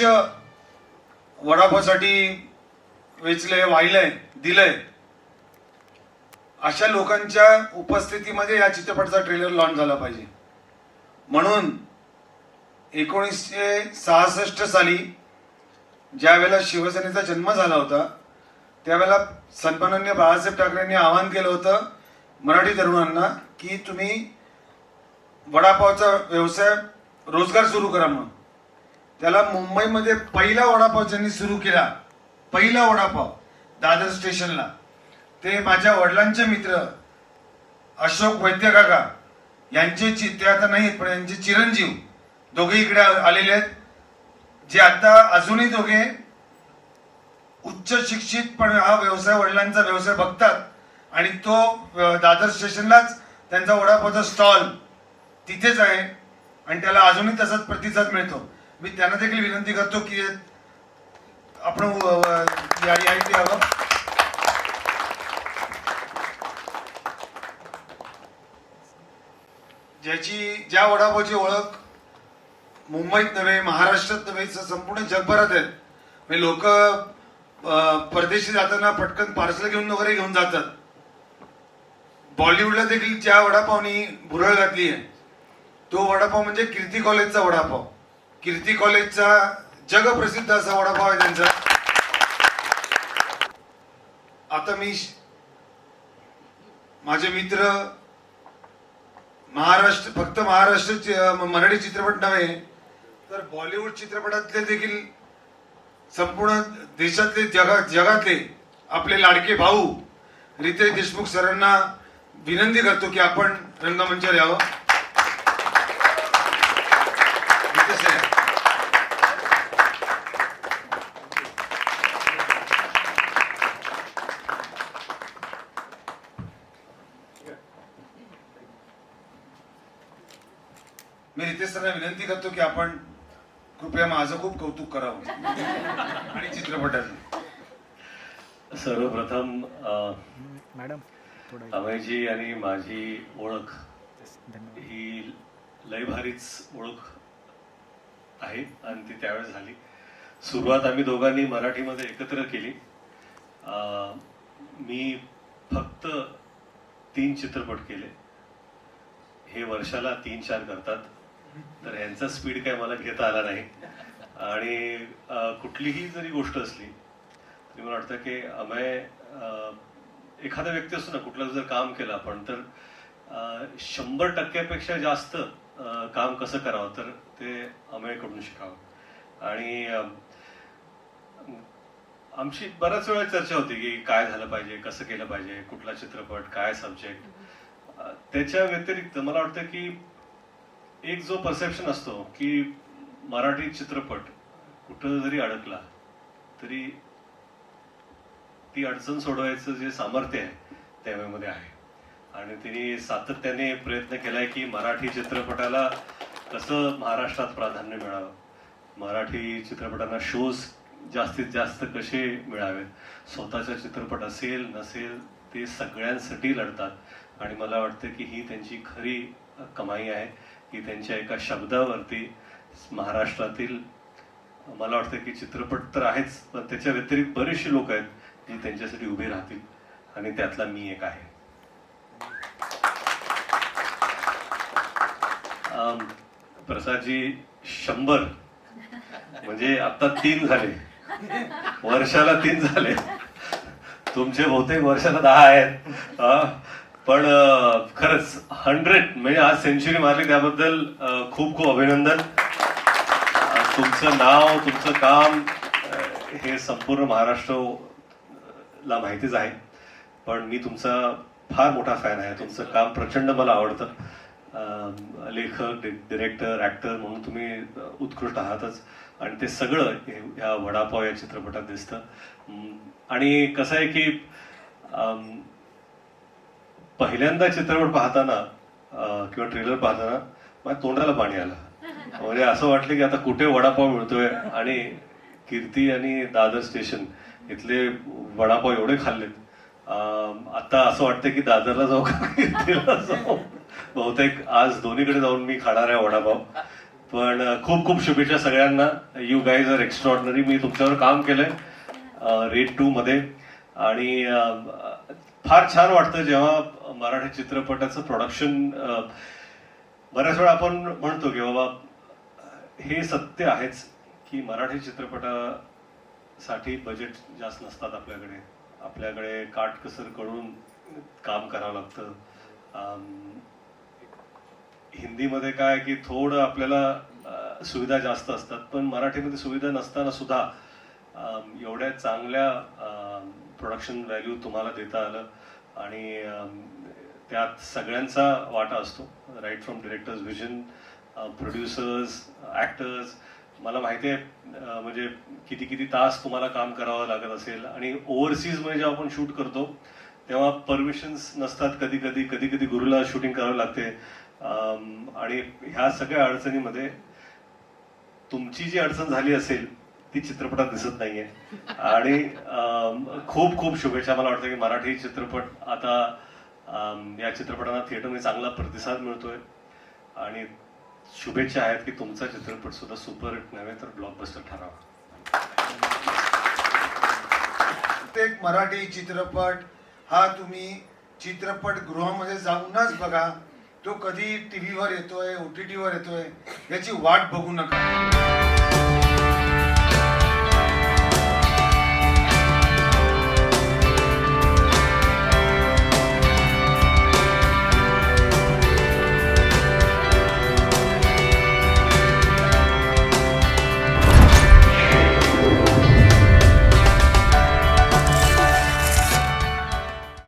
आयुष्य वडापावसाठी वेचलंय वाहिलंय दिलंय. अशा लोकांच्या उपस्थितीमध्ये या चित्रपटाचा ट्रेलर लॉन्च झाला पाहिजे. म्हणून एकोणीसशे सहासष्ट साली ज्या वेळेला शिवसेनेचा जन्म झाला होता त्यावेळेला सन्माननीय बाळासाहेब ठाकरेंनी आवाहन केलं होतं मराठी तरुणांना की तुम्ही वडापावचा व्यवसाय रोजगार सुरू करा म्हणून. त्याला मुंबईमध्ये पहिला वडापाव ज्यांनी सुरू केला. पहिला वडापाव दादर स्टेशनला. ते माझ्या वडिलांचे मित्र अशोक वैद्य काका यांचे चि ते आता नाहीत पण यांचे चिरंजीव दोघे इकडे आलेले आहेत. जे आता अजूनही दोघे उच्च शिक्षित पण हा व्यवसाय वडिलांचा व्यवसाय बघतात. आणि तो दादर स्टेशनलाच त्यांचा वडापावचा स्टॉल तिथेच आहे. आणि त्याला अजूनही तसाच प्रतिसाद मिळतो. मी त्यांना देखील विनंती करतो की आपण अ, यावं. ज्याची ज्या वडापावची ओळख मुंबईत नव्हे महाराष्ट्रात नव्हे संपूर्ण जगभरात आहेत लोक परदेशी जाताना पटकन पार्सल घेऊन वगैरे घेऊन जातात. बॉलिवूडला देखील ज्या वडापावनी भुरळ घातली आहे तो वडापाव म्हणजे कीर्ती कॉलेजचा वडापाव. कीर्ती कॉलेजचा जगप्रसिद्ध असा वडापाव आहे त्यांचा. आता मी माझे मित्र महाराष्ट्र फक्त महाराष्ट्र मराठी चित्रपट नव्हे तर बॉलिवूड चित्रपटातले देखील संपूर्ण देशातले जगा जगातले आपले लाडके भाऊ रितेश देशमुख सरांना विनंती करतो की आपण रंगमंचावर यावं रितेश सर. मी रितेश सरांना विनंती करतो की आपण कृपया माझं खूप कौतुक करावं. आणि चित्रपटाचं. सर्वप्रथम मॅडम थोडं अभयजी आणि माझी ओळख ही लय भारीच ओळख आहे आणि ती त्यावेळेस झाली. सुरुवात आम्ही दोघांनी मराठीमध्ये एकत्र केली. अ, मी फक्त तीन चित्रपट केले. हे वर्षाला तीन चार करतात. तर यांचा स्पीड काय मला घेता आला नाही. आणि कुठलीही जरी गोष्ट असली तरी मला वाटतं की अमय एखादा व्यक्ती असतो ना कुठलं जर काम केलं आपण तर शंभर टक्क्यापेक्षा जास्त काम कसं करावं तर ते अमयकडून शिकावं. आणि आमची बऱ्याच वेळा चर्चा होती की काय झालं पाहिजे कसं केलं पाहिजे कुठला चित्रपट काय सब्जेक्ट त्याच्या व्यतिरिक्त मला वाटतं की एक जो परसेप्शन असतो की मराठी चित्रपट कुठं जरी अडकला तरी ती अडचण सोडवायचं जे सामर्थ्य आहे त्यावेळेमध्ये आहे. आणि तिने सातत्याने प्रयत्न केलाय की मराठी चित्रपटाला कसं महाराष्ट्रात प्राधान्य मिळावं? मराठी चित्रपटांना शोज जास्तीत जास्त कसे मिळावेत? स्वतःचा चित्रपट असेल नसेल ते सगळ्यांसाठी लढतात. आणि मला वाटतं की ही त्यांची खरी कमाई आहे. की त्यांच्या एका शब्दावरती महाराष्ट्रातील मला वाटतं की चित्रपट तर आहेच पण त्याच्या व्यतिरिक्त बरेचसे लोक आहेत जी त्यांच्यासाठी उभे राहतील. आणि त्यातला मी एक आहे. प्रसादजी शंभर. म्हणजे आता तीन झाले. वर्षाला तीन झाले. तुमचे बहुतेक वर्षाला दहा आहेत. पण खरंच हंड्रेड म्हणजे आज सेंचुरी मारली त्याबद्दल खूप खूप अभिनंदन. तुमचं नाव तुमचं काम हे संपूर्ण महाराष्ट्रला माहितीच आहे. पण मी तुमचा फार मोठा फॅन आहे. तुमचं काम प्रचंड मला आवडतं. लेखक डिरेक्टर ॲक्टर म्हणून तुम्ही उत्कृष्ट आहातच. आणि ते सगळं हे- वडापाव या चित्रपटात दिसतं. आणि कसं आहे की पहिल्यांदा चित्रपट पाहताना किंवा ट्रेलर पाहताना माझ्या तोंडाला पाणी आलं. म्हणजे असं वाटलं की आता कुठे वडापाव मिळतोय आणि कीर्ती आणि दादर स्टेशन इथले वडापाव एवढे खाल्लेत. आता असं वाटतं की दादरला जाऊ का कीर्तीला जाऊ? बहुतेक आज दोन्हीकडे जाऊन मी खाणार आहे वडापाव. पण खूप खूप शुभेच्छा सगळ्यांना. यू गाईज आर एक्स्ट्रॉर्डनरी मी तुमच्यावर काम केलंय रेड टू मध्ये. आणि फार छान वाटतं जेव्हा मराठी चित्रपटाचं प्रोडक्शन बऱ्याच वेळा आपण म्हणतो की बाबा हे सत्य आहेच की मराठी चित्रपटासाठी बजेट जास्त नसतात आपल्याकडे. आपल्याकडे काटकसर करून काम करावं लागतं. हिंदीमध्ये काय आहे की थोडं आपल्याला सुविधा जास्त असतात. पण मराठीमध्ये सुविधा नसताना सुद्धा एवढ्या चांगल्या प्रोडक्शन व्हॅल्यू तुम्हाला देता आलं. आणि त्यात सगळ्यांचा वाटा असतो. Right from directors vision producers actors मला माहिती आहे म्हणजे किती किती तास तुम्हाला काम करावं लागत असेल आणि ओव्हरसीजमध्ये जेव्हा आपण शूट करतो तेव्हा परमिशन्स नसतात कधी कधी कधी कधी गुरुला शूटिंग करावं लागते. आणि ह्या सगळ्या अडचणीमध्ये तुमची जी अडचण झाली असेल ती चित्रपटात दिसत नाहीये. आणि खूप खूप शुभेच्छा. मला वाटतं की मराठी चित्रपट आता या चित्रपटांना थिएटरमध्ये चांगला प्रतिसाद मिळतोय. आणि शुभेच्छा आहेत की तुमचा चित्रपट सुद्धा सुपर हिट नव्हे तर ब्लॉकबस्टर ठरावा. प्रत्येक मराठी चित्रपट हा तुम्ही चित्रपट गृहामध्ये जाऊनच बघा. तो कधी टीव्हीवर येतोय ओ टी टीवर येतोय याची वाट बघू नका.